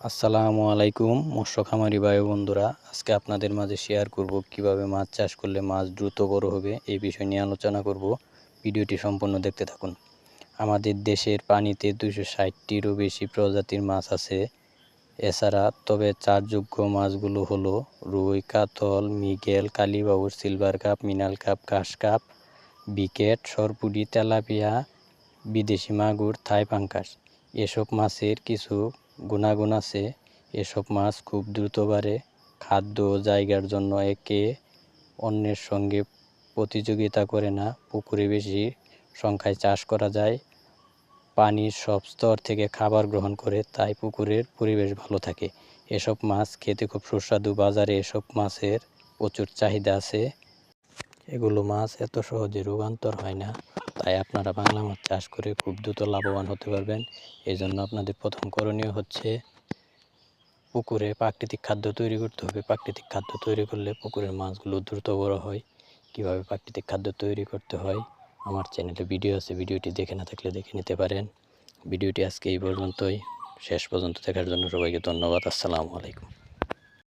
আসসালামু আলাইকুম মৎস্য খামারি ও বন্ধুরা। আজকে আপনাদের মাঝে শেয়ার করব কীভাবে মাছ চাষ করলে মাছ দ্রুত বড় হবে এই বিষয় নিয়ে আলোচনা করব। ভিডিওটি সম্পূর্ণ দেখতে থাকুন। আমাদের দেশের পানিতে দুশো ষাটটিরও বেশি প্রজাতির মাছ আছে। এছাড়া তবে চারযোগ্য মাছগুলো হলো রুই, কাতল, মিগেল, কালীবাউর, সিলভার কাপ, মিনাল কাপ কাশ কাপ, বিকেট সরপুরি তেলাপিয়া, বিদেশি মাগুর, থাই পাঙ্কাস এসব মাছের কিছু গুণাগুণ আছে। এসব মাছ খুব দ্রুত বাড়ে। খাদ্য ও জায়গার জন্য একে অন্যের সঙ্গে প্রতিযোগিতা করে না। পুকুরে বেশি সংখ্যায় চাষ করা যায়। পানির সব স্তর থেকে খাবার গ্রহণ করে, তাই পুকুরের পরিবেশ ভালো থাকে। এসব মাছ খেতে খুব সুস্বাদু। বাজারে এসব মাছের প্রচুর চাহিদা আছে। এগুলো মাছ এত সহজে রূপান্তর হয় না। তাই আপনারা বাংলা মাছ চাষ করে খুব দ্রুত লাভবান হতে পারবেন। এই জন্য আপনাদের প্রথম করণীয় হচ্ছে পুকুরে প্রাকৃতিক খাদ্য তৈরি করতে হবে। প্রাকৃতিক খাদ্য তৈরি করলে পুকুরের মাছগুলো দ্রুত বড় হয়। কীভাবে প্রাকৃতিক খাদ্য তৈরি করতে হয়? আমার চ্যানেলে ভিডিও আছে, ভিডিওটি দেখে না থাকলে দেখে নিতে পারেন। ভিডিওটি আজকে এই পর্যন্তই। শেষ পর্যন্ত দেখার জন্য সবাইকে ধন্যবাদ। আসসালামু আলাইকুম।